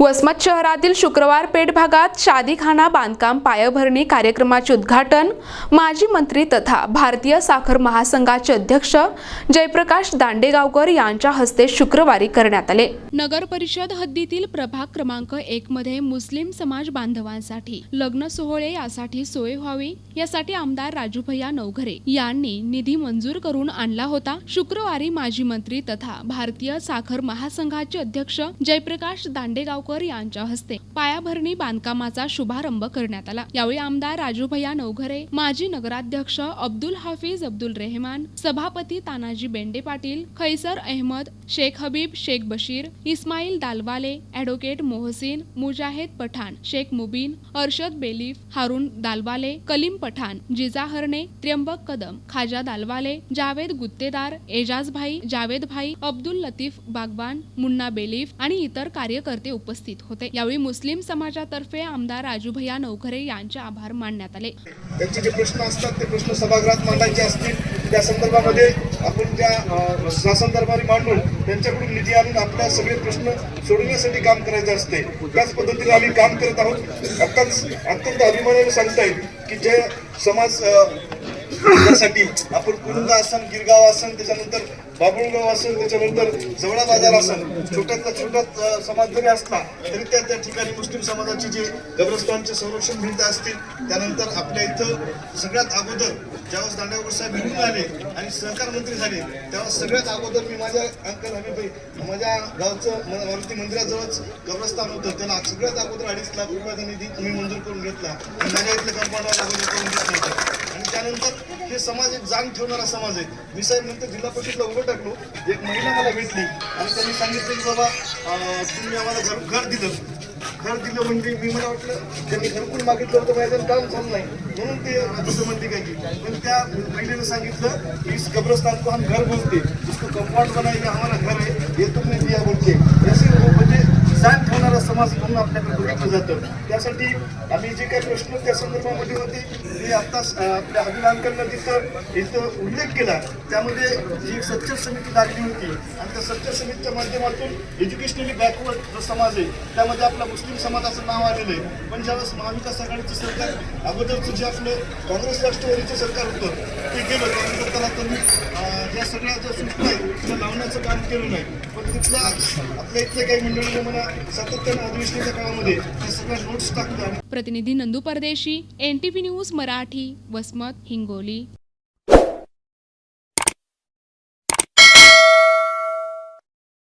वसमत शहरातील शुक्रवार पेठ भागात शादीखाना बांधकाम पायाभरणी कार्यक्रमाचे उद्घाटन माजी मंत्री तथा भारतीय साखर महासंघाचे अध्यक्ष जयप्रकाश दांडेगावकर यांच्या हस्ते शुक्रवारी करण्यात आले. नगर परिषद हद्दीतील प्रभाग क्रमांक एक मध्ये मुस्लिम समाज बांधवांसाठी लग्न सोहळे यासाठी सोय व्हावी यासाठी आमदार राजूभैया नवघरे यांनी निधी मंजूर करून आणला होता. शुक्रवारी माजी मंत्री तथा भारतीय साखर महासंघाचे अध्यक्ष जयप्रकाश दांडेगावकर यांच्या हस्ते पायाभरणी बांधकामाचा शुभारंभ करण्यात आला. यावेळी आमदार राजूभैया नवघरे माजी नगराध्यक्ष अब्दुल हाफिज अब्दुल रेहमान सभापती तानाजी बेंडे पाटील खैसर अहमद शेख हबीब शेख बशीर इस्माईल दालवाले ॲडव्होकेट मोहसिन मुजाहेद पठाण शेख मुबीन अर्शद बेलीफ हारून दालवाले कलीम पठाण जिजा हरणे त्र्यंबक कदम खाजा दालवाले जावेद गुत्तेदार एजाज भाई जावेद भाई अब्दुल लतीफ बागवान मुन्ना बेलीफ आणि इतर कार्यकर्ते उपस्थित होते. यावेळी मुस्लिम समाजातर्फे आमदार राजूभैया नवखरे यांचे आभार मानण्यात आले. त्यांचे जे प्रश्न असतात ते प्रश्न सभागृहात मांडायचे असतील. त्या संदर्भामध्ये आपण त्या अ, शासन दरबारी मांडून त्यांच्याकडून निधी आणून आपल्या सगळे प्रश्न सोडवण्यासाठी काम करायचे असते. त्याच पद्धतीने आम्ही काम करत आहोत. अत्यंत अत्यंत अभिमानाने सांगता येईल की जे समाज त्यासाठी आपण कुरुंदा असन गिरगाव असन त्याच्यानंतर बाबुळगाव असेल त्याच्यानंतर जवळा बाजार असेल छोट्यातला छोट्यात समाज जरी असला तरी त्या त्या ठिकाणी मुस्लिम समाजाची जे कब्रस्तानचे संरक्षण भिंत असतील त्यानंतर आपल्या इथं सगळ्यात अगोदर ज्यावेळेस दांडेगावकर साहेब निवडून आले आणि सहकार मंत्री झाले तेव्हा सगळ्यात अगोदर मी माझ्या अंकल हमीबाई माझ्या गावचं म- मारुती मंदिराजवळच कब्रस्तान होतं. त्याला सगळ्यात अगोदर अडीच लाख रुपयाचा निधी मी मंजूर करून घेतला. आणि माझ्या इथल्या कंपाऊंडर अगोदर करून घेतलं होतं. आणि त्यानंतर हे समाज एक जाण ठेवणारा समाज आहे. मी साहेब नंतर जिल्हा परिषदला उभं टाकलो. एक महिला मला भेटली. आणि त्यांनी सांगितलं की बाबा तुम्ही आम्हाला घर घर दिलं. घर दिलं म्हणजे मी मला वाटलं त्यांनी घरकुल मागितलं होतं माझ्या काम झालं नाही. म्हणून ते तसं म्हणते काय की पण त्या महिलेनं सांगितलं की कब्रस्तान को हम घर बोलते. इसको कंपाऊंड बनाइए आम्हाला घर है ये तुमने दिया बोलते असे म्हणजे जाण ठेवणारा समाज म्हणून आपल्याकडे बघितलं जातं. त्यासाठी आम्ही जे काही प्रश्न त्या संदर्भामध्ये होते मी आत्ताच आपल्या अभिनांकरनं तिथं इथं उल्लेख केला. त्यामध्ये जी सच्चर समिती लागली होती आणि त्या सच्चर समितीच्या माध्यमातून एज्युकेशनली बॅकवर्ड जो समाज आहे त्यामध्ये आपला मुस्लिम समाजाचं नाव आलेलं आहे. पण ज्यावेळेस महाविकास आघाडीचं सरकार अगोदरचं जे आपलं काँग्रेस राष्ट्रवादीचं सरकार होतं ते गेलं. त्यानंतर त्याला त्यांनी ज्या सगळ्या ज्या सूचना आहेत त्या लावण्याचं काम केलं नाही. पण तिथल्या आपल्या इथल्या काही मंडळीने मला सातत्यानं अधिवेशनाच्या काळामध्ये त्या सगळ्या नोट्स टाकल्या प्रतिनिधी Nandu Pardeshi N T V news Marathi Vasmat Hingoli.